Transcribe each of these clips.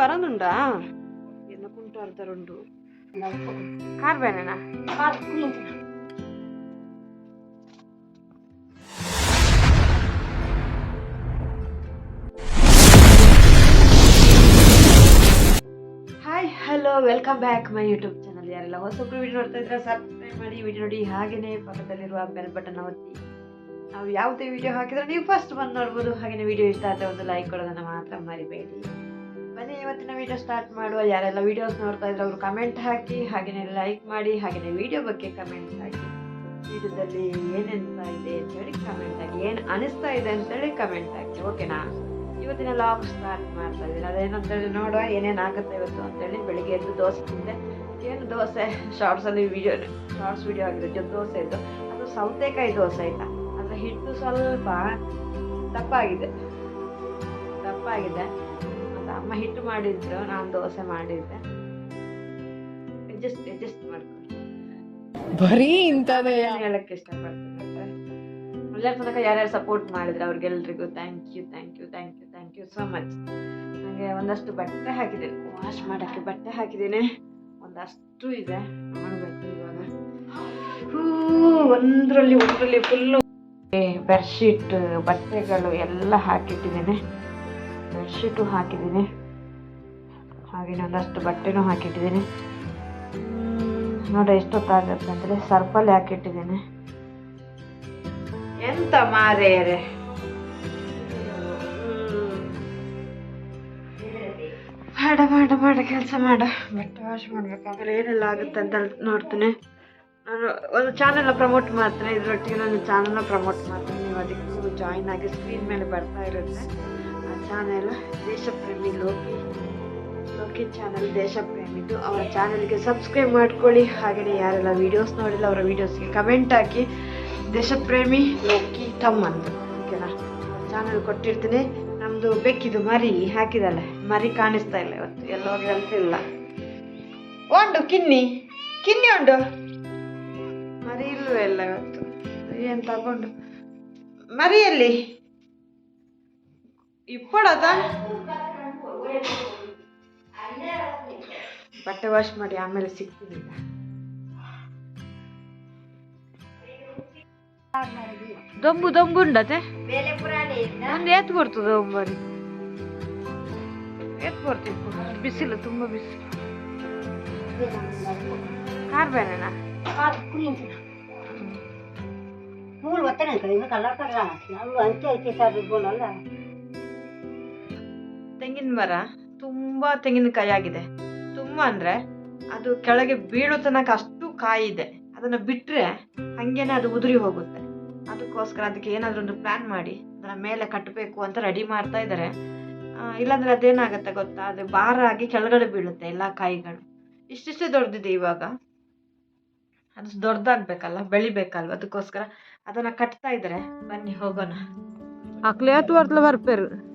ಬರೋದುಂಡಾ ಎಲ್ಲ ಕುಂಟು ಅರ್ಧರುಂಡು ಕಾರ್ ಬೇನೆನಾ hi hello welcome back my YouTube channel ಯಾರೆಲ್ಲ ಹೊಸಬ್ರು ವಿಡಿಯೋ ನೋಡ್ತಾ ಇದ್ರೆ ಸಬ್ಸ್ಕ್ರೈಬ್ ಮಾಡಿ ವಿಡಿಯೋ ನೋಡಿ ಹಾಗೆಯೇ ಪಕ್ಕದಲ್ಲಿರುವ ಬೆಲ್ ಬಟನ್ ಒತ್ತಿ. ನಾವು ಯಾವುದೇ ವಿಡಿಯೋ ಹಾಕಿದ್ರೆ ನೀವು ಫಸ್ಟ್ ಬಂದು ನೋಡ್ಬೋದು. ಹಾಗೆಯೇ ವಿಡಿಯೋ ಇಷ್ಟ ಆದರೆ ಒಂದು ಲೈಕ್ ಕೊಡೋದನ್ನು ಮಾತ್ರ ಮರಿಬೇಡಿ. ಬನ್ನಿ, ಇವತ್ತಿನ ವಿಡಿಯೋ ಸ್ಟಾರ್ಟ್ ಮಾಡುವ. ಯಾರೆಲ್ಲ ವಿಡಿಯೋಸ್ ನೋಡ್ತಾ ಇದ್ರೆ ಅವರು ಕಮೆಂಟ್ ಹಾಕಿ ಹಾಗೆಯೇ ಲೈಕ್ ಮಾಡಿ ಹಾಗೆಯೇ ವಿಡಿಯೋ ಬಗ್ಗೆ ಕಮೆಂಟ್ ಹಾಕಿ. ವಿಡಿಯೋದಲ್ಲಿ ಏನೆಂತ ಇದೆ ಅಂತೇಳಿ ಕಮೆಂಟ್ ಹಾಕಿ. ಏನು ಅನಿಸ್ತಾ ಇದೆ ಅಂತೇಳಿ ಕಮೆಂಟ್ ಹಾಕಿ. ಓಕೆನಾ ಇವತ್ತಿನ ಲಾಗ್ ಸ್ಟಾರ್ಟ್ ಮಾಡ್ತಾ ಇದ್ದೀನಿ. ಅದೇನಂತೇಳಿ ನೋಡುವ. ಏನೇನು ಆಗುತ್ತೆ ಇವತ್ತು ಅಂತೇಳಿ ಬೆಳಿಗ್ಗೆ ಎದ್ದು ದೋಸೆ ತಿಂದೆ. ಏನು ದೋಸೆ? ಶಾರ್ಟ್ಸಲ್ಲಿ ವಿಡಿಯೋ ಶಾರ್ಟ್ಸ್ ವಿಡಿಯೋ ಜೊ ದೋಸೆ ಇದ್ದು ಅದು ಸೌತೆಕಾಯಿ ದೋಸೆ ಆಯಿತಾ? ಅದರ ಹಿಟ್ಟು ಸ್ವಲ್ಪ ತಪ್ಪಾಗಿದೆ. ತಪ್ಪಾಗಿದೆ. ಅಮ್ಮ ಹಿಟ್ಟು ಮಾಡಿದ್ರು ನಾನು ದೋಸೆ ಮಾಡಿದ್ದೆ. ಅಡ್ಜಸ್ಟ್ ಅಡ್ಜಸ್ಟ್ ಮಾಡ್ಕೊಂಡು ಬರೀ ಇಂಥದ್ದೇ ಹೇಳಕ್ಕೆ ಇಷ್ಟಪಡ್ತೀನಿ ಒಳ್ಳೆ ತನಕ ಯಾರ್ಯಾರು ಸಪೋರ್ಟ್ ಮಾಡಿದ್ರೆ ಅವ್ರಿಗೆಲ್ರಿಗೂ thank you thank you thank you thank you so much ನನಗೆ ಒಂದಷ್ಟು ಬಟ್ಟೆ ಹಾಕಿದ್ದೀನಿ ವಾಶ್ ಮಾಡೋಕ್ಕೆ ಬಟ್ಟೆ ಹಾಕಿದ್ದೀನಿ ಒಂದಷ್ಟು ಇದೆ. ಮಾಡಬೇಕು ಇವಾಗ. ಹೂ ಒಂದರಲ್ಲಿ ಒಂದರಲ್ಲಿ ಫುಲ್ಲು ಬೆಡ್ಶೀಟ್ ಬಟ್ಟೆಗಳು ಎಲ್ಲ ಹಾಕಿಟ್ಟಿದ್ದೀನಿ ಬೆಡ್ಶೀಟು ಹಾಕಿದ್ದೀನಿ. ಹಾಗೆ ಒಂದಷ್ಟು ಬಟ್ಟೆನೂ ಹಾಕಿಟ್ಟಿದ್ದೀನಿ. ನೋಡಿ ಎಷ್ಟೊತ್ತಾಗತ್ತೆ ಅಂದರೆ ಸರ್ಪಲ್ಲಿ ಹಾಕಿಟ್ಟಿದ್ದೀನಿ. ಎಂತ ಮಾರೇರೆ ಮಾಡ ಮಾಡ ಮಾಡ ಕೆಲಸ ಮಾಡ ಬಟ್ಟೆ ವಾಶ್ ಮಾಡಬೇಕಾದ್ರೆ ಏನೆಲ್ಲ ಆಗುತ್ತೆ ಅಂತ ನೋಡ್ತೀನಿ. ನಾನು ಒಂದು ಚಾನೆಲ್ನ ಪ್ರಮೋಟ್ ಮಾಡ್ತೇನೆ. ಇದರೊಟ್ಟಿಗೆ ನಾನು ಚಾನೆಲ್ನ ಪ್ರಮೋಟ್ ಮಾಡ್ತೀನಿ. ನೀವು ಅದಕ್ಕೂ ಜಾಯಿನ್ ಆಗಿ ಸ್ಕ್ರೀನ್ ಮೇಲೆ ಬರ್ತಾ ಇರುತ್ತೆ. ಚಾನೆಲ್ ದೇಶಪ್ರೇಮಿ ಲೋಕಿ. ಲೋಕಿ ಚಾನೆಲ್ ದೇಶಪ್ರೇಮಿದು ಅವರ ಚಾನೆಲ್ಗೆ ಸಬ್ಸ್ಕ್ರೈಬ್ ಮಾಡ್ಕೊಳ್ಳಿ. ಹಾಗೆಯೇ ಯಾರೆಲ್ಲ ವೀಡಿಯೋಸ್ ನೋಡಿಲ್ಲ, ಅವರ ವೀಡಿಯೋಸ್ಗೆ ಕಮೆಂಟ್ ಹಾಕಿ. ದೇಶಪ್ರೇಮಿ ಲೋಕಿ ತಮ್ಮಂದು ಓಕೆನಾ ಚಾನೆಲ್ ಕೊಟ್ಟಿರ್ತೀನಿ. ನಮ್ಮದು ಬೆಕ್ಕಿದು ಮರಿ ಹಾಕಿದಲ್ಲ ಮರಿ ಕಾಣಿಸ್ತಾ ಇಲ್ಲ ಇವತ್ತು. ಎಲ್ಲೋಗಿ ಅಂತಿಲ್ಲ ಉಂಡು ಕಿನ್ನಿ. ಕಿನ್ನಿ ಉಂಡು. ಮರಿ ಇಲ್ವೇ ಇಲ್ಲ ಇವತ್ತು. ಏನು ತಗೊಂಡು? ಮರಿಯಲ್ಲಿ ಇಪ್ಪಡದ ಬಟ್ಟೆ ವಾಶ್ ಮಾಡಿ ಆಮೇಲೆ ಸಿಗ್ತೀನಿ. ದೊಂಬು ದೊಂಬು ಉಂಡತೆ? ಒಂದು ಎತ್ತು ಬರ್ತದ ಒಂಬರಿ. ಎತ್ತು ಬರ್ತಿತ್ತು ಬಿಸಿಲು, ತುಂಬ ಬಿಸಿಲು. ಕಾರ್ ಬೇನೆನಾ ಮೂರು ಒತ್ತನೆ ಕಲರ್ ಅಂತ ಐತೆ ಸರ್ ಇರ್ಬೋದಲ್ಲ ತೆಂಗಿನ ಮರ ತುಂಬಾ ತೆಂಗಿನಕಾಯಿ ಆಗಿದೆ. ತುಂಬ ಅಂದ್ರೆ ಅದು ಕೆಳಗೆ ಬೀಳೋ ತನಕ ಅಷ್ಟು ಕಾಯಿ ಇದೆ. ಅದನ್ನ ಬಿಟ್ರೆ ಹಂಗೇನೆ ಅದು ಉದುರಿ ಹೋಗುತ್ತೆ. ಅದಕ್ಕೋಸ್ಕರ ಅದಕ್ಕೆ ಏನಾದರೂ ಒಂದು ಪ್ಲಾನ್ ಮಾಡಿ, ಅದನ್ನ ಮೇಲೆ ಕಟ್ಟಬೇಕು ಅಂತ ರೆಡಿ ಮಾಡ್ತಾ ಇದ್ದಾರೆ ಇಲ್ಲಾಂದ್ರೆ ಅದೇನಾಗುತ್ತೆ ಗೊತ್ತಾ? ಅದು ಭಾರ ಆಗಿ ಕೆಳಗಡೆ ಬೀಳುತ್ತೆ ಎಲ್ಲ ಕಾಯಿಗಳು. ಇಷ್ಟಿಷ್ಟೇ ದೊಡ್ಡದಿದೆ ಇವಾಗ. ಅದು ದೊಡ್ಡದಾಗ್ಬೇಕಲ್ಲ ಬೆಳಿಬೇಕಲ್ವ? ಅದಕ್ಕೋಸ್ಕರ ಅದನ್ನ ಕಟ್ತಾ ಇದ್ದಾರೆ ಬನ್ನಿ ಹೋಗೋಣ. ಬರ್ಪೇರು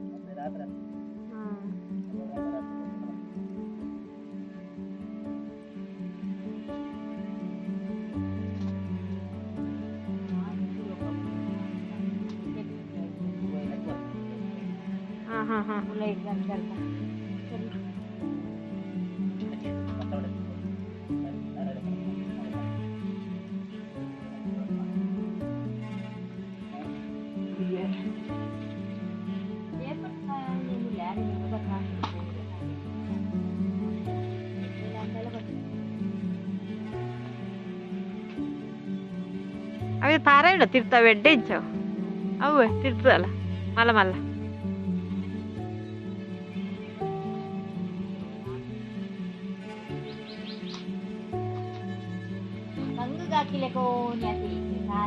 అవి తారాయిడ తిరుతా వెడ్డించావు అవ్వ తిరుతాల మళ్ళా మళ్ళా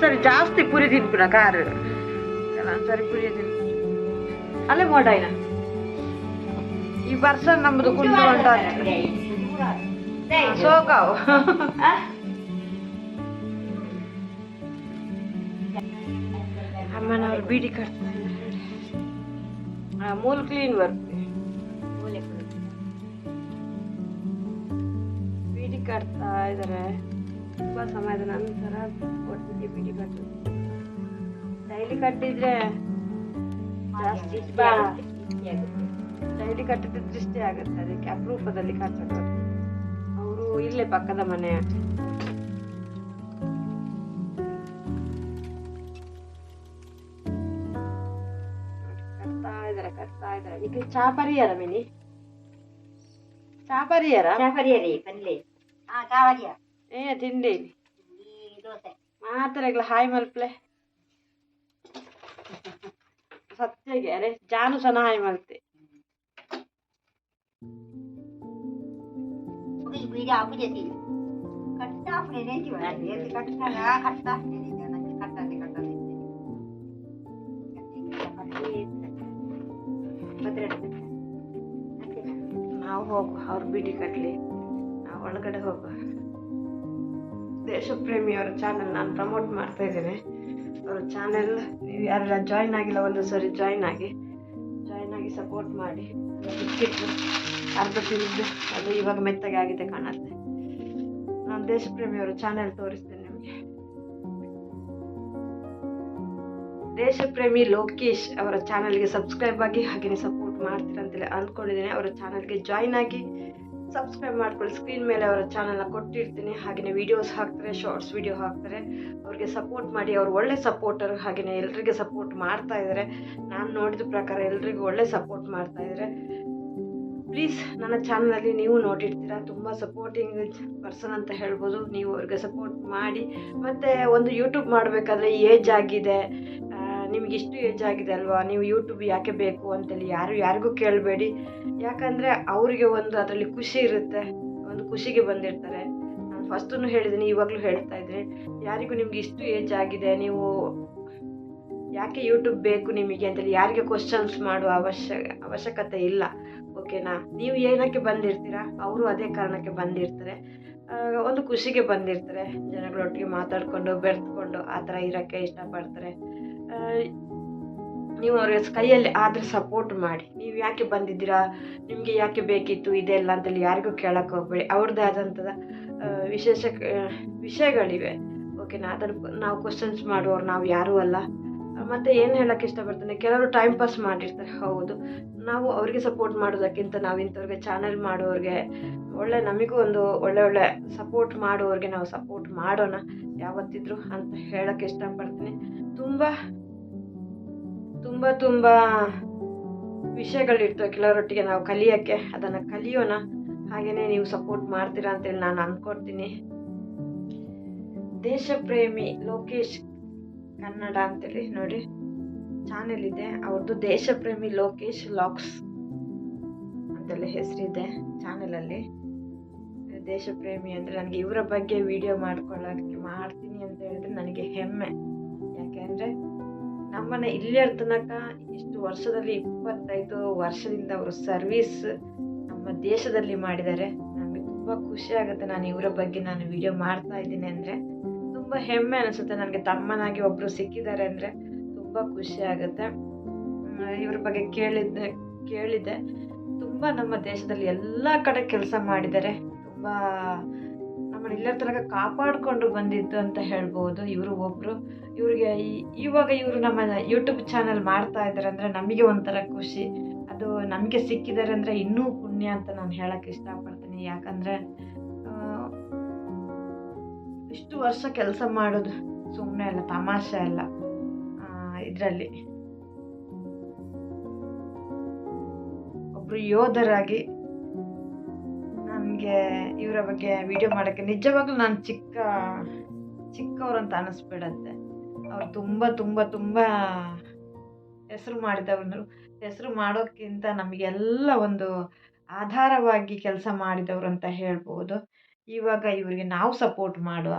ಕೆಲವೊಂದ್ಸರಿ ಜಾಸ್ತಿ ಪುರಿ ತಿನ್ಪುನ ಕಾರ್. ಕೆಲವೊಂದ್ಸರಿ ಪುರಿ ತಿನ್ ಅಲ್ಲೇ ಮಾಡ ಈ ವರ್ಷ ನಮ್ದು ಕುಂಟು ಹೊಂಟ ಸೋಕಾವು ಅಮ್ಮನವ್ರು ಬೀಡಿ ಕಟ್ತಾ ಇದ್ದಾರೆ ಮೂಲ್ ಕ್ಲೀನ್ ಬರ್ತದೆ ಬೀಡಿ ಕಟ್ತಾ ಇದ್ದಾರೆ ತುಂಬಾ ನಂತರ ಒಟ್ಟಿಗೆ ಬೀಡಿ ಕಟ್ಟೋದು ಡೈಲಿ ಕಟ್ಟಿದ್ರೆ ಜಾಸ್ತಿ ಡೈಲಿ ಕಟ್ಟಿದ್ರೆ ದೃಷ್ಟಿ ಆಗುತ್ತೆ, ಅದಕ್ಕೆ ಅಪರೂಪದಲ್ಲಿ ಕಟ್ಟೋದು. ಅವರು ಇಲ್ಲೇ ಪಕ್ಕದ ಮನೆ. ಕಟ್ತಾ ಇದಾರೆ ಕಟ್ತಾ ಇದಾರೆ. ಈಗ ಚಾ ಪರಿಯಾರ ಮಿನಿ? ಚಾಪರಿಯರ ಚಾಪರಿಯರಿ ಪಲ್ಲೆ ಹಾ ಚಾವರಿಯ ಏ, ತಿಂಡಿ? ಈ ದೋಸೆ ಮಾತ್ರೆಗಳ ಹಾಯ್ ಮಲ್ಪ್ಲೆ. ಸತ್ಯಗೆ, ಅರೆ ಜಾನು ಸಹ ಹಾಯ್ ಮಲ್ತೆ. ಪುಡಿ ಬೀಡಿ ಆಪುಜೆ ತಿಳಿ ಕಟ್ಟ ಅಪ್ಪನೆ ನೇಂತಿ ಮಾಡಿ ಎಲ್ಲಿ ಕಟ್ಟಾಗ ಕಟ್ಟ ನನಗೆ ಕಟ್ಟದೆ ಕಟ್ಟದೆ ನಾವು ಹೋಗುವ ಅವ್ರ ಬಿಡಿ ಕಟ್ಲಿ. ನಾವು ಒಳಗಡೆ ಹೋಗುವ ದೇಶಪ್ರೇಮಿ ಅವರ ಚಾನೆಲ್ ನಾನು ಪ್ರಮೋಟ್ ಮಾಡ್ತಾ ಇದ್ದೇನೆ. ಅವರ ಚಾನೆಲ್ ನೀವು ಯಾರೆಲ್ಲ ಜಾಯ್ನ್ ಆಗಿಲ್ಲ, ಒಂದು ಸರಿ ಜಾಯ್ನ್ ಆಗಿ ಜಾಯ್ನ್ ಆಗಿ ಸಪೋರ್ಟ್ ಮಾಡಿ. ಬಿಸ್ಕಿಟ್ ಅರ್ಧ ತಿಂದು ಅದು ಇವಾಗ ಮೆತ್ತಗೆ ಆಗಿದೆ ಕಾಣುತ್ತೆ. ನಾನು ದೇಶಪ್ರೇಮಿ ಅವರ ಚಾನೆಲ್ ತೋರಿಸ್ತೇನೆ ನಿಮಗೆ. ದೇಶಪ್ರೇಮಿ ಲೋಕೇಶ್ ಅವರ ಚಾನಲ್ಗೆ ಸಬ್ಸ್ಕ್ರೈಬ್ ಆಗಿ ಹಾಗೆಯೇ ಸಪೋರ್ಟ್ ಮಾಡ್ತೀರಂತೇಳಿ ಅಂದ್ಕೊಂಡಿದ್ದೀನಿ ಅವರ ಚಾನಲ್ಗೆ ಜಾಯ್ನ್ ಆಗಿ ಸಬ್ಸ್ಕ್ರೈಬ್ ಮಾಡ್ಕೊಳ್ಳಿ. ಸ್ಕ್ರೀನ್ ಮೇಲೆ ಅವರ ಚಾನಲ್ನ ಕೊಟ್ಟಿರ್ತೀನಿ. ಹಾಗೆಯೇ ವಿಡಿಯೋಸ್ ಹಾಕ್ತಾರೆ ಶಾರ್ಟ್ಸ್ ವಿಡಿಯೋ ಹಾಕ್ತಾರೆ. ಅವ್ರಿಗೆ ಸಪೋರ್ಟ್ ಮಾಡಿ, ಅವ್ರು ಒಳ್ಳೆ ಸಪೋರ್ಟರ್ ಹಾಗೆಯೇ ಎಲ್ರಿಗೆ ಸಪೋರ್ಟ್ ಮಾಡ್ತಾ ಇದ್ದಾರೆ. ನಾನು ನೋಡಿದ ಪ್ರಕಾರ ಎಲ್ರಿಗೂ ಒಳ್ಳೆ ಸಪೋರ್ಟ್ ಮಾಡ್ತಾ ಇದ್ದಾರೆ. ಪ್ಲೀಸ್ ನನ್ನ ಚಾನಲಲ್ಲಿ ನೀವು ನೋಡಿರ್ತೀರಾ. ತುಂಬ ಸಪೋರ್ಟಿಂಗ್ ಪರ್ಸನ್ ಅಂತ ಹೇಳ್ಬೋದು. ನೀವು ಅವ್ರಿಗೆ ಸಪೋರ್ಟ್ ಮಾಡಿ. ಮತ್ತು ಒಂದು ಯೂಟ್ಯೂಬ್ ಮಾಡಬೇಕಾದ್ರೆ ಏಜ್ ಆಗಿದೆ. ನಿಮ್ಗೆ ಇಷ್ಟು ಏಜ್ ಆಗಿದೆ ಅಲ್ವಾ? ನೀವು ಯೂಟ್ಯೂಬ್ ಯಾಕೆ ಬೇಕು ಅಂತೇಳಿ ಯಾರು ಯಾರಿಗೂ ಕೇಳಬೇಡಿ. ಯಾಕಂದರೆ ಅವರಿಗೆ ಒಂದು ಅದರಲ್ಲಿ ಖುಷಿ ಇರುತ್ತೆ, ಒಂದು ಖುಷಿಗೆ ಬಂದಿರ್ತಾರೆ. ನಾನು ಫಸ್ಟನ್ನು ಹೇಳಿದ್ದೀನಿ ಇವಾಗಲೂ ಹೇಳ್ತಾ ಇದ್ದೀನಿ. ಯಾರಿಗೂ ನಿಮ್ಗೆ ಇಷ್ಟು ಏಜ್ ಆಗಿದೆ, ನೀವು ಯಾಕೆ ಯೂಟ್ಯೂಬ್ ಬೇಕು ನಿಮಗೆ ಅಂತೇಳಿ ಯಾರಿಗೆ ಕ್ವಶನ್ಸ್ ಮಾಡುವ ಅವಶ್ಯ, ಅವಶ್ಯಕತೆ ಇಲ್ಲ. ಓಕೆನಾ ನೀವು ಏನಕ್ಕೆ ಬಂದಿರ್ತೀರಾ? ಅವರು ಅದೇ ಕಾರಣಕ್ಕೆ ಬಂದಿರ್ತಾರೆ. ಒಂದು ಖುಷಿಗೆ ಬಂದಿರ್ತಾರೆ. ಜನಗಳೊಟ್ಟಿಗೆ ಮಾತಾಡಿಕೊಂಡು, ಬೆರೆತ್ಕೊಂಡು ಆ ಥರ ಇರೋಕ್ಕೆ ಇಷ್ಟಪಡ್ತಾರೆ. ನೀವು ಅವ್ರ ಕೈಯಲ್ಲಿ ಆದರೆ ಸಪೋರ್ಟ್ ಮಾಡಿ. ನೀವು ಯಾಕೆ ಬಂದಿದ್ದೀರಾ? ನಿಮಗೆ ಯಾಕೆ ಬೇಕಿತ್ತು ಇದೆಲ್ಲ ಅಂತೇಳಿ ಯಾರಿಗೂ ಕೇಳಕ್ಕೆ ಹೋಗ್ಬೇಡಿ. ಅವ್ರದ್ದೇ ಆದಂಥದ ವಿಶೇಷ ವಿಷಯಗಳಿವೆ. ಓಕೆನಾ ಅದ್ರ, ನಾವು ಕ್ವಶನ್ಸ್ ಮಾಡುವವ್ರು ನಾವು ಯಾರೂ ಅಲ್ಲ. ಮತ್ತು ಏನು ಹೇಳೋಕ್ಕೆ ಇಷ್ಟಪಡ್ತೇನೆ? ಕೆಲವರು ಟೈಮ್ ಪಾಸ್ ಮಾಡಿರ್ತಾರೆ. ಹೌದು. ನಾವು ಅವರಿಗೆ ಸಪೋರ್ಟ್ ಮಾಡೋದಕ್ಕಿಂತ ನಾವು ಇಂಥವ್ರಿಗೆ ಚಾನಲ್ ಮಾಡೋರಿಗೆ ಒಳ್ಳೆ, ನಮಗೂ ಒಂದು ಒಳ್ಳೆ ಒಳ್ಳೆ ಸಪೋರ್ಟ್ ಮಾಡೋರಿಗೆ ನಾವು ಸಪೋರ್ಟ್ ಮಾಡೋಣ ಯಾವತ್ತಿದ್ರು ಅಂತ ಹೇಳೋಕ್ಕೆ ಇಷ್ಟಪಡ್ತೀನಿ. ತುಂಬ ತುಂಬ ತುಂಬ ವಿಷಯಗಳಿರ್ತವೆ ಕೆಲವರೊಟ್ಟಿಗೆ ನಾವು ಕಲಿಯೋಕ್ಕೆ, ಅದನ್ನು ಕಲಿಯೋಣ. ಹಾಗೆಯೇ ನೀವು ಸಪೋರ್ಟ್ ಮಾಡ್ತೀರಾ ಅಂತೇಳಿ ನಾನು ಅಂದ್ಕೊಡ್ತೀನಿ ದೇಶಪ್ರೇಮಿ ಲೋಕೇಶ್ ಕನ್ನಡ ಅಂತೇಳಿ ನೋಡಿ ಚಾನೆಲ್ ಇದೆ. ಅವ್ರದ್ದು ದೇಶಪ್ರೇಮಿ ಲೋಕೇಶ್ ಲಾಕ್ಸ್ ಅಂತೆಲ್ಲ ಹೆಸರಿದೆ ಚಾನೆಲಲ್ಲಿ ದೇಶಪ್ರೇಮಿ ಅಂದರೆ ನನಗೆ ಇವರ ಬಗ್ಗೆ ವಿಡಿಯೋ ಮಾಡ್ಕೊಳ್ಳೋಕ್ಕೆ ಮಾಡ್ತೀನಿ ಅಂತ ಹೇಳಿದ್ರೆ ನನಗೆ ಹೆಮ್ಮೆ. ನಮ್ಮನ್ನು ಇಲ್ಲಿ ತನಕ ಇಷ್ಟು ವರ್ಷದಲ್ಲಿ, ಇಪ್ಪತ್ತೈದು ವರ್ಷದಿಂದ ಅವರು ಸರ್ವೀಸ್ ನಮ್ಮ ದೇಶದಲ್ಲಿ ಮಾಡಿದ್ದಾರೆ. ನನಗೆ ತುಂಬ ಖುಷಿ ಆಗುತ್ತೆ. ನಾನು ಇವರ ಬಗ್ಗೆ ನಾನು ವಿಡಿಯೋ ಮಾಡ್ತಾ ಇದ್ದೀನಿ ಅಂದರೆ ತುಂಬ ಹೆಮ್ಮೆ ಅನಿಸುತ್ತೆ. ನನಗೆ ತಮ್ಮನಾಗಿ ಒಬ್ಬರು ಸಿಕ್ಕಿದ್ದಾರೆ ಅಂದರೆ ತುಂಬ ಖುಷಿ ಆಗುತ್ತೆ. ಇವ್ರ ಬಗ್ಗೆ ಕೇಳಿದ್ದೆ ಕೇಳಿದ್ದೆ. ತುಂಬ ನಮ್ಮ ದೇಶದಲ್ಲಿ ಎಲ್ಲ ಕಡೆ ಕೆಲಸ ಮಾಡಿದ್ದಾರೆ. ತುಂಬ ನಮ್ಮನ್ನು ತನಕ ಕಾಪಾಡಿಕೊಂಡು ಬಂದಿದ್ದು ಅಂತ ಹೇಳ್ಬೋದು. ಇವರು ಒಬ್ಬರು ಇವರಿಗೆ ಇವಾಗ ಇವರು ನಮ್ಮ ಯೂಟ್ಯೂಬ್ ಚಾನಲ್ ಮಾಡ್ತಾ ಇದ್ದಾರೆ ಅಂದರೆ ನಮಗೆ ಒಂಥರ ಖುಷಿ. ಅದು ನಮಗೆ ಸಿಕ್ಕಿದ್ದಾರೆ ಅಂದರೆ ಇನ್ನೂ ಪುಣ್ಯ ಅಂತ ನಾನು ಹೇಳೋಕ್ಕೆ ಇಷ್ಟಪಡ್ತೀನಿ. ಯಾಕಂದರೆ ಇಷ್ಟು ವರ್ಷ ಕೆಲಸ ಮಾಡೋದು ಸುಮ್ಮನೆ ಅಲ್ಲ, ತಮಾಷೆ ಅಲ್ಲ ಇದರಲ್ಲಿ. ಒಬ್ಬರು ಯೋಧರಾಗಿ ನನಗೆ ಇವರ ಬಗ್ಗೆ ವಿಡಿಯೋ ಮಾಡೋಕ್ಕೆ ನಿಜವಾಗ್ಲೂ ನಾನು ಚಿಕ್ಕ, ಚಿಕ್ಕವ್ರು ಅಂತ ಅನ್ನಿಸ್ಬಿಡತ್ತೆ ಅವ್ರು ತುಂಬ ತುಂಬ ತುಂಬ ಹೆಸರು ಮಾಡಿದವರು ಹೆಸರು ಮಾಡೋಕ್ಕಿಂತ ನಮಗೆಲ್ಲ ಒಂದು ಆಧಾರವಾಗಿ ಕೆಲಸ ಮಾಡಿದವರು ಅಂತ ಹೇಳ್ಬೋದು. ಇವಾಗ ಇವರಿಗೆ ನಾವು ಸಪೋರ್ಟ್ ಮಾಡುವ.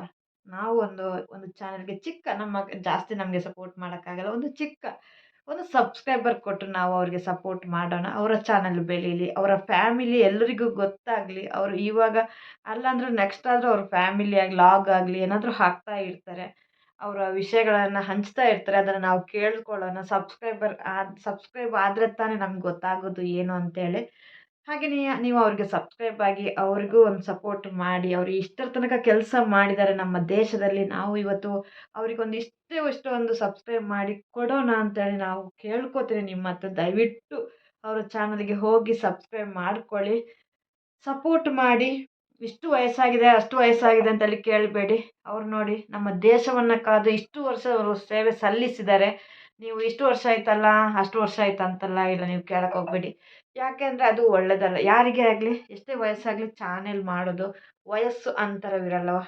ನಾವು ಒಂದು ಒಂದು ಚಾನಲ್ಗೆ ಚಿಕ್ಕ, ನಮ್ಮ ಜಾಸ್ತಿ ನಮಗೆ ಸಪೋರ್ಟ್ ಮಾಡೋಕ್ಕಾಗಲ್ಲ, ಒಂದು ಚಿಕ್ಕ ಒಂದು ಸಬ್ಸ್ಕ್ರೈಬರ್ ಕೊಟ್ಟು ನಾವು ಅವ್ರಿಗೆ ಸಪೋರ್ಟ್ ಮಾಡೋಣ. ಅವರ ಚಾನಲ್ ಬೆಳೀಲಿ, ಅವರ ಫ್ಯಾಮಿಲಿ ಎಲ್ಲರಿಗೂ ಗೊತ್ತಾಗಲಿ, ಅವರು ಇವಾಗ ಅಲ್ಲಾಂದ್ರೂ ನೆಕ್ಸ್ಟ್ ಆದರೂ ಅವ್ರ ಫ್ಯಾಮಿಲಿಯಾಗಿ ಲಾಗ್ ಆಗಲಿ, ಏನಾದರೂ ಹಾಕ್ತಾ ಇರ್ತಾರೆ. ಅವರ ವಿಷಯಗಳನ್ನು ಹಂಚ್ತಾ ಇರ್ತಾರೆ, ಅದನ್ನು ನಾವು ಕೇಳ್ಕೊಳ್ಳೋಣ. ಸಬ್ಸ್ಕ್ರೈಬರ್ ಸಬ್ಸ್ಕ್ರೈಬ್ ಆದರೆ ತಾನೇ ನಮ್ಗೆ ಗೊತ್ತಾಗೋದು ಏನು ಅಂತೇಳಿ. ಹಾಗೆಯೇ ನೀವು ಅವ್ರಿಗೆ ಸಬ್ಸ್ಕ್ರೈಬ್ ಆಗಿ ಅವ್ರಿಗೂ ಒಂದು ಸಪೋರ್ಟ್ ಮಾಡಿ, ಅವ್ರು ಇಷ್ಟರ ತನಕ ಕೆಲಸ ಮಾಡಿದ್ದಾರೆ ನಮ್ಮ ದೇಶದಲ್ಲಿ, ನಾವು ಇವತ್ತು ಅವ್ರಿಗೊಂದು ಇಷ್ಟೇ ಇಷ್ಟು ಒಂದು ಸಬ್ಸ್ಕ್ರೈಬ್ ಮಾಡಿ ಕೊಡೋಣ ಅಂತೇಳಿ ನಾವು ಕೇಳ್ಕೊತೀನಿ ನಿಮ್ಮ ಹತ್ರ. ದಯವಿಟ್ಟು ಅವರ ಚಾನಲ್ಗೆ ಹೋಗಿ ಸಬ್ಸ್ಕ್ರೈಬ್ ಮಾಡ್ಕೊಳ್ಳಿ. ಸಪೋರ್ಟ್ ಮಾಡಿ. ಇಷ್ಟು ವಯಸ್ಸಾಗಿದೆ, ಅಷ್ಟು ವಯಸ್ಸಾಗಿದೆ ಅಂತೇಳಿ ಕೇಳಬೇಡಿ. ಅವ್ರು ನೋಡಿ ನಮ್ಮ ದೇಶವನ್ನು ಕಾದು ಇಷ್ಟು ವರ್ಷ ಅವರು ಸೇವೆ ಸಲ್ಲಿಸಿದ್ದಾರೆ. ನೀವು ಇಷ್ಟು ವರ್ಷ ಆಯ್ತಲ್ಲ, ಅಷ್ಟು ವರ್ಷ ಆಯ್ತು ಅಂತಲ್ಲ ಇಲ್ಲ ನೀವು ಕೇಳಕ್ಕೆ ಹೋಗ್ಬೇಡಿ. ಯಾಕೆಂದರೆ ಅದು ಒಳ್ಳೆಯದಲ್ಲ ಯಾರಿಗೇ ಆಗಲಿ, ಎಷ್ಟೇ ವಯಸ್ಸಾಗಲಿ ಚಾನೆಲ್ ಮಾಡೋದು ವಯಸ್ಸು ಅಂತರವಿರಲ್ಲವ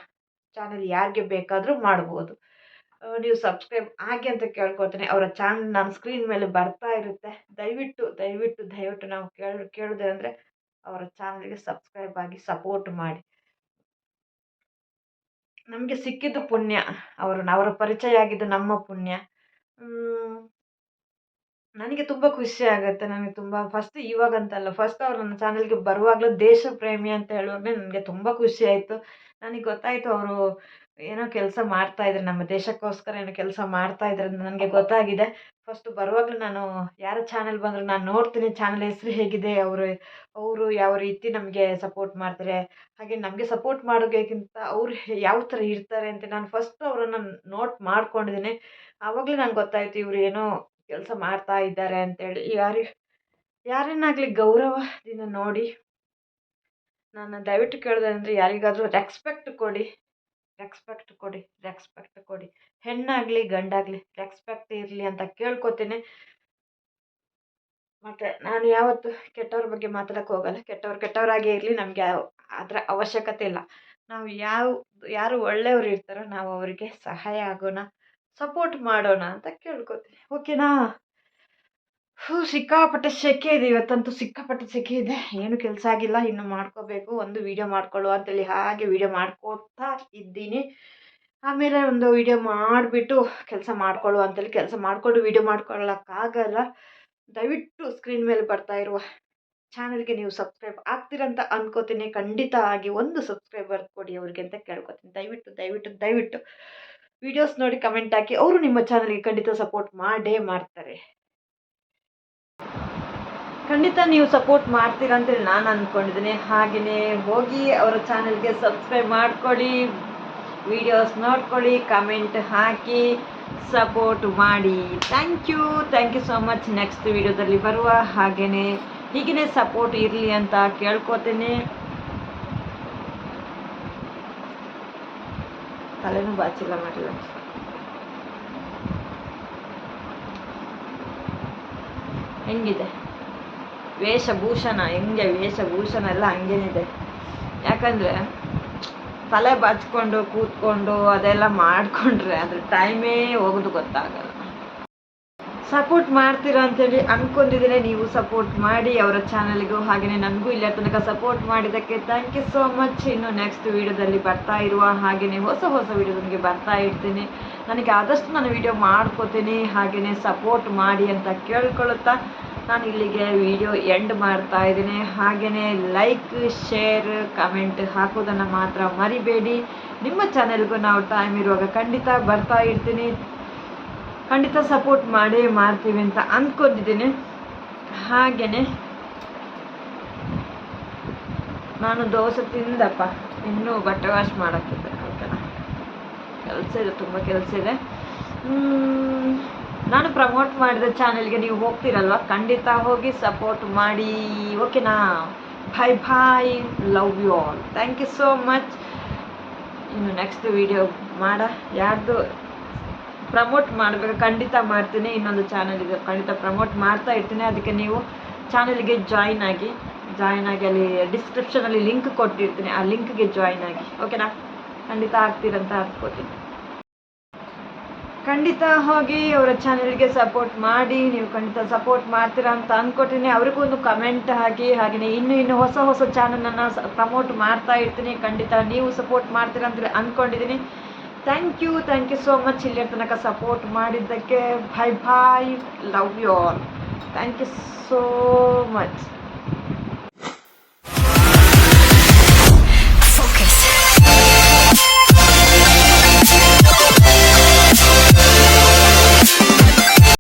ಚಾನೆಲ್ ಯಾರಿಗೆ ಬೇಕಾದರೂ ಮಾಡ್ಬೋದು. ನೀವು ಸಬ್ಸ್ಕ್ರೈಬ್ ಆಗಿ ಅಂತ ಕೇಳ್ಕೊತೀನಿ ಅವರ ಚಾನಲ್ ನಮ್ಮ ಸ್ಕ್ರೀನ್ ಮೇಲೆ ಬರ್ತಾ ಇರುತ್ತೆ. ದಯವಿಟ್ಟು ದಯವಿಟ್ಟು ದಯವಿಟ್ಟು ನಾವು ಕೇಳ ಕೇಳೋದೇನೆಂದರೆ ಅವರ ಚಾನಲ್ಗೆ ಸಬ್ಸ್ಕ್ರೈಬ್ ಆಗಿ ಸಪೋರ್ಟ್ ಮಾಡಿ. ನಮಗೆ ಸಿಕ್ಕಿದ್ದು ಪುಣ್ಯ. ಅವರು, ಅವರ ಪರಿಚಯ ಆಗಿದ್ದು ನಮ್ಮ ಪುಣ್ಯ. ನನಗೆ ತುಂಬ ಖುಷಿ ಆಗುತ್ತೆ, ನನಗೆ ತುಂಬ ಫಸ್ಟ್ ಇವಾಗಂತಲ್ಲ ಫಸ್ಟ್ ಅವ್ರು ನನ್ನ ಚಾನಲ್ಗೆ ಬರುವಾಗಲೂ ದೇಶ ಪ್ರೇಮಿ ಅಂತ ಹೇಳುವಾಗಲೇ ನನಗೆ ತುಂಬ ಖುಷಿ ಆಯಿತು. ನನಗೆ ಗೊತ್ತಾಯಿತು ಅವರು ಏನೋ ಕೆಲಸ ಮಾಡ್ತಾ ಇದ್ದಾರೆ ನಮ್ಮ ದೇಶಕ್ಕೋಸ್ಕರ ಏನೋ ಕೆಲಸ ಮಾಡ್ತಾ ಇದ್ದಾರೆ ಅಂತ ನನಗೆ ಗೊತ್ತಾಗಿದೆ. ಫಸ್ಟ್ ಬರುವಾಗಲೂ ನಾನು ಯಾರ ಚಾನಲ್ ಬಂದರೂ ನಾನು ನೋಡ್ತೀನಿ ಚಾನಲ್ ಹೆಸರು ಹೇಗಿದೆ, ಅವರು ಅವರು ಯಾವ ರೀತಿ ನಮಗೆ ಸಪೋರ್ಟ್ ಮಾಡ್ತಾರೆ, ಹಾಗೆ ನಮಗೆ ಸಪೋರ್ಟ್ ಮಾಡೋಕ್ಕಿಂತ ಅವ್ರು ಯಾವ ಥರ ಇರ್ತಾರೆ ಅಂತ ನಾನು ಫಸ್ಟ್ ಅವರನ್ನು ನೋಟ್ ಮಾಡ್ಕೊಂಡಿದ್ದೀನಿ. ಆವಾಗಲೇ ನಂಗೆ ಗೊತ್ತಾಯಿತು ಇವರು ಏನೋ ಕೆಲಸ ಮಾಡ್ತಾ ಇದ್ದಾರೆ ಅಂತೇಳಿ ಯಾರು, ಯಾರನ್ನಾಗಲಿ ಗೌರವದಿಂದ ನೋಡಿ ನಾನು ದಯವಿಟ್ಟು ಕೇಳಿದೆ ಅಂದರೆ ಯಾರಿಗಾದರೂ ರೆಕ್ಸ್ಪೆಕ್ಟ್ ಕೊಡಿ ರೆಕ್ಸ್ಪೆಕ್ಟ್ ಕೊಡಿ ರೆಕ್ಸ್ಪೆಕ್ಟ್ ಕೊಡಿ. ಹೆಣ್ಣಾಗಲಿ, ಗಂಡಾಗಲಿ ರೆಕ್ಸ್ಪೆಕ್ಟ್ ಇರಲಿ ಅಂತ ಕೇಳ್ಕೊತೀನಿ. ಮತ್ತು ನಾನು ಯಾವತ್ತು ಕೆಟ್ಟವ್ರ ಬಗ್ಗೆ ಮಾತಾಡೋಕ್ಕೆ ಹೋಗಲ್ಲ. ಕೆಟ್ಟವ್ರು ಕೆಟ್ಟವರಾಗೇ ಇರಲಿ ನಮಗೆ ಅದರ ಅವಶ್ಯಕತೆ ಇಲ್ಲ. ನಾವು ಯಾವ, ಯಾರು ಒಳ್ಳೆಯವ್ರು ಇರ್ತಾರೋ ನಾವು ಅವರಿಗೆ ಸಹಾಯ ಆಗೋಣ. ಸಪೋರ್ಟ್ ಮಾಡೋಣ ಅಂತ ಕೇಳ್ಕೊತೀನಿ. ಓಕೆನಾ ಹ್ಞೂ ಸಿಕ್ಕಾಪಟ್ಟೆ ಸೆಕೆ ಇದೆ. ಇವತ್ತಂತೂ ಸಿಕ್ಕಾಪಟ್ಟೆ ಸೆಕೆ ಇದೆ. ಏನು ಕೆಲಸ ಆಗಿಲ್ಲ. ಇನ್ನು ಮಾಡ್ಕೋಬೇಕು. ಒಂದು ವೀಡಿಯೋ ಮಾಡ್ಕೊಳ್ಳುವ ಅಂತೇಳಿ ಹಾಗೆ ವೀಡಿಯೋ ಮಾಡ್ಕೊತಾ ಇದ್ದೀನಿ. ಆಮೇಲೆ ಒಂದು ವೀಡಿಯೋ ಮಾಡಿಬಿಟ್ಟು ಕೆಲಸ ಮಾಡ್ಕೊಳ್ಳುವ ಅಂತೇಳಿ ಕೆಲಸ ಮಾಡಿಕೊಂಡು ವೀಡಿಯೋ ಮಾಡ್ಕೊಳ್ಳೋಕ್ಕಾಗಲ್ಲ. ದಯವಿಟ್ಟು ಸ್ಕ್ರೀನ್ ಮೇಲೆ ಬರ್ತಾ ಇರುವ ಚಾನಲ್ಗೆ ನೀವು ಸಬ್ಸ್ಕ್ರೈಬ್ ಆಗ್ತೀರಂತ ಅನ್ಕೋತೀನಿ. ಖಂಡಿತ ಆಗಿ ಒಂದು ಸಬ್ಸ್ಕ್ರೈಬರ್ ಕೊಡಿ ಅವ್ರಿಗೆ ಅಂತ ಕೇಳ್ಕೊತೀನಿ. ದಯವಿಟ್ಟು ದಯವಿಟ್ಟು ದಯವಿಟ್ಟು. ವಿಡಿಯೋಸ್ ನೋಡಿ ಕಮೆಂಟ್ ಹಾಕಿ, ಅವರು ನಿಮ್ಮ ಚಾನಲ್ಗೆ ಖಂಡಿತ ಸಪೋರ್ಟ್ ಮಾಡೇ ಮಾಡ್ತಾರೆ. ಖಂಡಿತ ನೀವು ಸಪೋರ್ಟ್ ಮಾಡ್ತೀರಾ ಅಂತೇಳಿ ನಾನು ಅಂದ್ಕೊಂಡಿದ್ದೀನಿ ಹಾಗೆಯೇ ಹೋಗಿ ಅವರ ಚಾನಲ್ಗೆ ಸಬ್ಸ್ಕ್ರೈಬ್ ಮಾಡ್ಕೊಳ್ಳಿ ವಿಡಿಯೋಸ್ ನೋಡ್ಕೊಳ್ಳಿ ಕಮೆಂಟ್ ಹಾಕಿ ಸಪೋರ್ಟ್ ಮಾಡಿ. Thank you thank you so much next ವಿಡಿಯೋದಲ್ಲಿ ಬರುವ ಹಾಗೆಯೇ ಹೀಗೇ ಸಪೋರ್ಟ್ ಇರಲಿ ಅಂತ ಕೇಳ್ಕೊತೀನಿ. ತಲೆನೂ ಬಾಚಿಲ್ಲ ಮಾಡಿಲ್ಲ ಹೆಂಗಿದೆ? ವೇಷಭೂಷಣ, ಹೆಂಗೆ ವೇಷಭೂಷಣ ಎಲ್ಲ ಹಂಗೇನಿದೆ. ಯಾಕಂದರೆ ತಲೆ ಬಾಚ್ಕೊಂಡು ಕೂತ್ಕೊಂಡು ಅದೆಲ್ಲ ಮಾಡಿಕೊಂಡ್ರೆ ಅದ್ರ ಟೈಮೇ ಹೋಗೋದು ಗೊತ್ತಾಗಲ್ಲ. ಸಪೋರ್ಟ್ ಮಾಡ್ತೀರಾ ಅಂತೇಳಿ ಅನ್ಕೊಂಡಿದ್ದೀನಿ. ನೀವು ಸಪೋರ್ಟ್ ಮಾಡಿ ಅವರ ಚಾನಲ್ಗೂ ಹಾಗೆಯೇ ನನಗೂ ಇಲ್ಲ ತನಕ ಸಪೋರ್ಟ್ ಮಾಡಿದ್ದಕ್ಕೆ ಥ್ಯಾಂಕ್ ಯು ಸೋ ಮಚ್ ಇನ್ನು ನೆಕ್ಸ್ಟ್ ವೀಡಿಯೋದಲ್ಲಿ ಬರ್ತಾ ಇರುವ ಹಾಗೆಯೇ ಹೊಸ ಹೊಸ ವೀಡಿಯೋದೊಂದಿಗೆ ಬರ್ತಾ ಇರ್ತೀನಿ. ನನಗೆ ಆದಷ್ಟು ನಾನು ವೀಡಿಯೋ ಮಾಡ್ಕೋತೀನಿ ಹಾಗೆಯೇ ಸಪೋರ್ಟ್ ಮಾಡಿ ಅಂತ ಕೇಳ್ಕೊಳ್ಳುತ್ತಾ ನಾನು ಇಲ್ಲಿಗೆ ವಿಡಿಯೋ ಎಂಡ್ ಮಾಡ್ತಾ ಇದ್ದೀನಿ. ಹಾಗೆಯೇ ಲೈಕ್ ಶೇರ್ ಕಮೆಂಟ್ ಹಾಕೋದನ್ನು ಮಾತ್ರ ಮರಿಬೇಡಿ. ನಿಮ್ಮ ಚಾನೆಲ್ಗೂ ನಾವು ಟೈಮ್ ಇರುವಾಗ ಖಂಡಿತ ಬರ್ತಾ ಇರ್ತೀನಿ. ಖಂಡಿತ ಸಪೋರ್ಟ್ ಮಾಡೇ ಮಾಡ್ತೀವಿ ಅಂತ ಅಂದ್ಕೊಂಡಿದ್ದೀನಿ. ಹಾಗೆಯೇ ನಾನು ದೋಸೆ ತಿಂದಪ್ಪ. ಇನ್ನೂ ಬಟ್ಟೆ ವಾಶ್ ಮಾಡೋಕ್ಕಿದ್ದೆ ಓಕೆನಾ ಕೆಲಸ ಇದೆ, ತುಂಬ ಕೆಲಸ ಇದೆ. ನಾನು ಪ್ರಮೋಟ್ ಮಾಡಿದ ಚಾನೆಲ್ಗೆ ನೀವು ಹೋಗ್ತೀರಲ್ವ? ಖಂಡಿತ ಹೋಗಿ ಸಪೋರ್ಟ್ ಮಾಡಿ. ಓಕೆನಾ bye bye love you all thank you so much ಇನ್ನು ನೆಕ್ಸ್ಟ್ ವಿಡಿಯೋ ಮಾಡ. ಯಾರ್ದು ಪ್ರಮೋಟ್ ಮಾಡಬೇಕು. ಖಂಡಿತ ಮಾಡ್ತೀನಿ. ಇನ್ನೊಂದು ಚಾನಲ್ ಇದೆ. ಖಂಡಿತ ಪ್ರಮೋಟ್ ಮಾಡ್ತಾ ಇರ್ತೀನಿ. ಅದಕ್ಕೆ ನೀವು ಚಾನಲ್ಗೆ ಜಾಯಿನ್ ಆಗಿ ಜಾಯಿನ್ ಆಗಿ ಅಲ್ಲಿ ಡಿಸ್ಕ್ರಿಪ್ಷನಲ್ಲಿ ಲಿಂಕ್ ಕೊಟ್ಟಿರ್ತೀನಿ. ಆ ಲಿಂಕ್ಗೆ ಜಾಯಿನ್ ಆಗಿ. ಓಕೆನಾ ಖಂಡಿತ ಆಗ್ತೀರಂತ ಅನ್ಕೋತೀನಿ. ಖಂಡಿತ ಹೋಗಿ ಅವರ ಚಾನೆಲ್ಗೆ ಸಪೋರ್ಟ್ ಮಾಡಿ. ನೀವು ಖಂಡಿತ ಸಪೋರ್ಟ್ ಮಾಡ್ತೀರಾ ಅಂತ ಅಂದ್ಕೊಟ್ಟಿನಿ ಅವ್ರಿಗೂ ಒಂದು ಕಮೆಂಟ್ ಹಾಕಿ. ಹಾಗೆಯೇ ಇನ್ನು ಇನ್ನು ಹೊಸ ಹೊಸ ಚಾನಲನ್ನು ಪ್ರಮೋಟ್ ಮಾಡ್ತಾ ಇರ್ತೀನಿ. ಖಂಡಿತ ನೀವು ಸಪೋರ್ಟ್ ಮಾಡ್ತೀರಾ ಅಂತ ಅಂದ್ಕೊಂಡಿದ್ದೀನಿ thank you thank you so much ಇಲ್ಲಿಯ ತನಕ ಸಪೋರ್ಟ್ ಮಾಡಿದ್ದಕ್ಕೆ. Bye bye love you all thank you so much